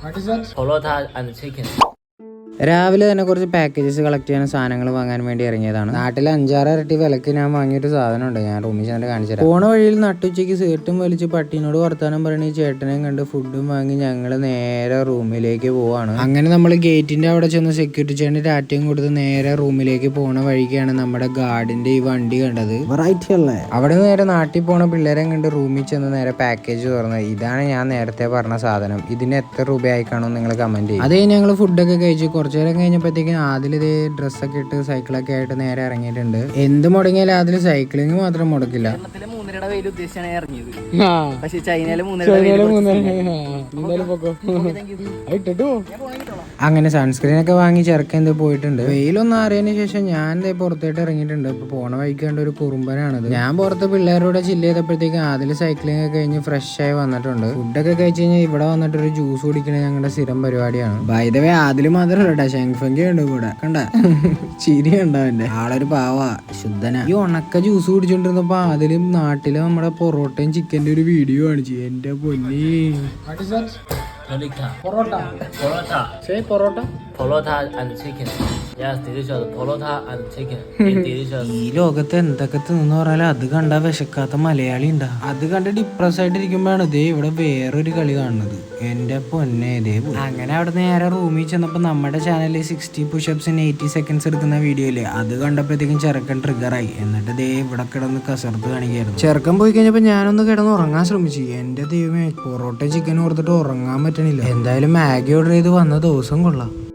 Polota and chicken. രാവിലെ തന്നെ കുറച്ച് പാക്കേജസ് കളക്ട് ചെയ്യാൻ സാധനങ്ങൾ വാങ്ങാൻ വേണ്ടി ഇറങ്ങിയതാണ്. നാട്ടിൽ അഞ്ചാറ് ഇരട്ടി വിലക്ക് ഞാൻ വാങ്ങിയൊരു സാധനമുണ്ട്. ഞാൻ റൂമിൽ ചെന്നിട്ട് കാണിച്ചു തരാം. പോണ വഴിയിൽ നട്ടുച്ചയ്ക്ക് സീട്ടും വലിച്ച് പട്ടീനോട് വർത്താനം പറഞ്ഞ് ഈ ചേട്ടനെയും കണ്ട് ഫുഡും വാങ്ങി ഞങ്ങൾ നേരെ റൂമിലേക്ക് പോവാണ്. അങ്ങനെ നമ്മൾ ഗേറ്റിന്റെ അവിടെ ചെന്ന് സെക്യൂരിറ്റി ചേട്ടൻ ടാറ്റയും കൊടുത്ത് നേരെ റൂമിലേക്ക് പോണ വഴിക്കാണ് നമ്മുടെ ഗാർഡിന്റെ ഈ വണ്ടി കണ്ടത്. വെറൈറ്റി അല്ലേ? അവിടെ നേരെ നാട്ടിൽ പോണ പിള്ളേരെ കണ്ട് റൂമിൽ ചെന്ന് നേരെ പാക്കേജ് തുറന്നത് ഇതാണ് ഞാൻ നേരത്തെ പറഞ്ഞ സാധനം. ഇതിന് എത്ര രൂപയായിക്കാണോ കാണും നിങ്ങൾ കമന്റ് ചെയ്യും. അതേ ഞങ്ങൾ ഫുഡൊക്കെ കഴിച്ച് കുറച്ചു നേരം കഴിഞ്ഞപ്പോഴത്തേക്കും ആദ്യം ഇതേ ഡ്രസ്സൊക്കെ ഇട്ട് സൈക്കിളൊക്കെ ആയിട്ട് നേരെ ഇറങ്ങിയിട്ടുണ്ട്. എന്ത് മുടങ്ങിയാലും അതിൽ സൈക്ലിംഗ് മാത്രം മുടക്കില്ല. മൂന്നരയുടെ വെയിൽ ഉദ്ദേശിച്ചാണ് ഇറങ്ങിയത്. പക്ഷെ ചൈനയിലെ മൂന്നരയുടെ വെയിൽ അങ്ങനെ സൺസ്ക്രീൻ ഒക്കെ വാങ്ങി ചെറുക്കൻ പോയിട്ടുണ്ട്. വെയിലൊന്നും അറിയതിന് ശേഷം ഞാൻ ദേ പുറത്തേട്ട് ഇറങ്ങിയിട്ടുണ്ട്. ഇപ്പൊ പോണ വഴിക്ക് കണ്ട ഒരു കുറുമ്പനാണത്. ഞാൻ പുറത്ത് പിള്ളേരോടെ ചില്ല് ചെയ്തപ്പോഴത്തേക്കും അതിൽ സൈക്ലിംഗ് ഒക്കെ കഴിഞ്ഞ് ഫ്രഷ് ആയി വന്നിട്ടുണ്ട്. ഫുഡൊക്കെ കഴിച്ച് കഴിഞ്ഞാൽ ഇവിടെ വന്നിട്ട് ഒരു ജ്യൂസ് കുടിക്കണേ ഞങ്ങളുടെ സ്ഥിരം പരിപാടിയാണ്. ബൈദവേ അതിൽ മാത്രമല്ല കേട്ടോ ഷെങ്ഫെങ്കി ഉണ്ട് കൂടെ. കണ്ട? ചിരി ഉണ്ടാവില്ലേ ആളൊരു പാവ ശുദ്ധന. ഈ ഉണക്ക ജ്യൂസ് കുടിച്ചോണ്ടിരുന്നപ്പോ അതിലും നാട്ടിലെ നമ്മുടെ പൊറോട്ടയും ചിക്കന്റെ ഒരു വീഡിയോ കാണിച്ചു. എന്റെ പൊന്നി. ললিতা পরোটা। পরোটা। সেই পরোটা। পরোটা and chicken ഈ ലോകത്ത് എന്തൊക്കെ തിന്നു പറഞ്ഞാൽ അത് കണ്ട വിശക്കാത്ത മലയാളി ഉണ്ടാ. അത് കണ്ട് ഡിപ്രസ് ആയിട്ട് ഇരിക്കുമ്പോഴാണ് ഇതേ ഇവിടെ വേറൊരു കളി കാണുന്നത്. എന്റെ പൊന്നെ ഇതേ. അങ്ങനെ അവിടെ നേരെ റൂമിൽ ചെന്നപ്പോ നമ്മുടെ ചാനലിൽ സിക്സ്റ്റി പുഷപ്സിന് എയ്റ്റി സെക്കൻഡ്സ് എടുക്കുന്ന വീഡിയോയിൽ അത് കണ്ടപ്പോഴത്തേക്കും ചെറുക്കൻ ട്രിഗറായി എന്നിട്ട് ദേ ഇവിടെ കിടന്ന് കസർത്ത് കാണിക്കായിരുന്നു. ചെറുക്കൻ പോയി കഴിഞ്ഞപ്പോ ഞാനൊന്ന് കിടന്ന് ഉറങ്ങാൻ ശ്രമിച്ചു. എന്റെ ദൈവമേ പൊറോട്ട ചിക്കൻ ഓർത്തിട്ട് ഉറങ്ങാൻ പറ്റണില്ല. എന്തായാലും മാഗി ഓർഡർ ചെയ്ത് വന്ന ദിവസം കൊള്ളാം.